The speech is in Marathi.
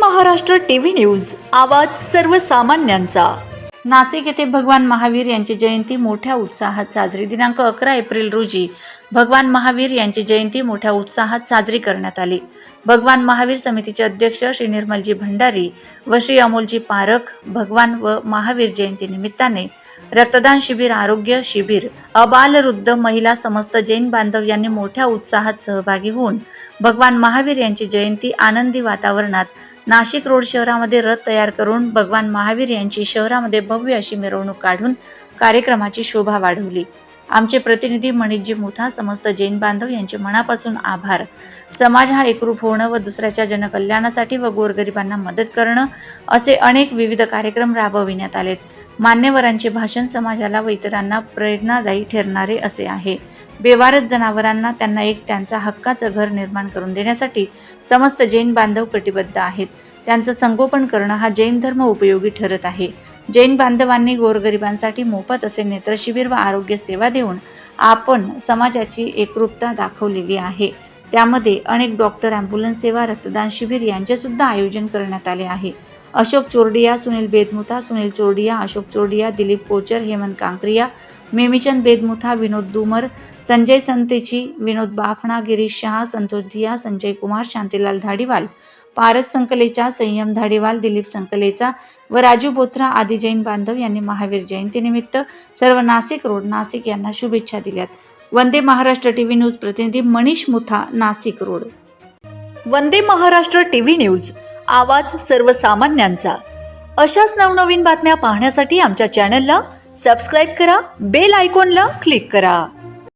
महाराष्ट्र टीव्ही न्यूज आवाज सर्वसामान्यांचा. नाशिक येथे भगवान महावीर यांची जयंती मोठ्या उत्साहात साजरी. दिनांक अकरा एप्रिल रोजी भगवान महावीर यांची जयंती मोठ्या उत्साहात साजरी करण्यात आली. भगवान महावीर समितीचे अध्यक्ष श्री निर्मलजी भंडारी व श्री अमोलजी पारख भगवान व महावीर जयंती निमित्ताने रक्तदान शिबिर आरोग्य शिबिर अबालवृद्ध महिला समस्त जैन बांधव यांनी मोठ्या उत्साहात सहभागी होऊन भगवान महावीर यांची जयंती आनंदी वातावरणात नाशिक रोड शहरामध्ये रथ तयार करून भगवान महावीर यांची शहरामध्ये भव्य अशी मिरवणूक काढून कार्यक्रमाची शोभा वाढवली. आमचे प्रतिनिधी मणिकजी मुथा समस्त जैन बांधव यांचे मनापासून आभार. समाज हा एकरूप होणं व दुसऱ्याच्या जनकल्याणासाठी व गोरगरिबांना मदत करणं असे अनेक विविध कार्यक्रम राबविण्यात आलेत. मान्यवरांचे भाषण समाजाला व इतरांना प्रेरणादायी ठरणारे असे आहे. बेवारत जनावरांना त्यांना एक त्यांचा हक्काचं घर निर्माण करून देण्यासाठी समस्त जैन बांधव कटिबद्ध आहेत. त्यांचं संगोपन करणं हा जैन धर्म उपयोगी ठरत आहे. जैन बांधवांनी गोरगरिबांसाठी मोफत असे नेत्रशिबिर व आरोग्य सेवा देऊन आपण समाजाची एकरूपता दाखवलेली आहे. त्यामध्ये अनेक डॉक्टर ॲम्ब्युलन्स सेवा रक्तदान शिबिर यांचेसुद्धा आयोजन करण्यात आले आहे. अशोक चोरडिया सुनील बेदमुथा सुनील चोरडिया अशोक चोरडिया दिलीप कोचर हेमंत कांक्रिया मेमीचंद बेदमुथा विनोद दुमर संजय संतेची विनोद बाफणा गिरीश शहा संतोष धिया संजय कुमार शांतीलाल धाडीवाल पारस संकलेचा संयम धाडीवाल दिलीप संकलेचा व राजू बोथरा आदी जैन बांधव यांनी महावीर जयंतीनिमित्त सर्व नाशिक रोड नाशिक यांना शुभेच्छा दिल्यात. वंदे महाराष्ट्र टीव्ही न्यूज प्रतिनिधी Manish Mutha Nashik road. Vande Maharashtra TV news आवाज सर्वसामान्यांचा. अशाच नवनवीन बातम्या पाहण्यासाठी आमच्या चॅनलला सबस्क्राईब करा बेल आयकॉनला क्लिक करा.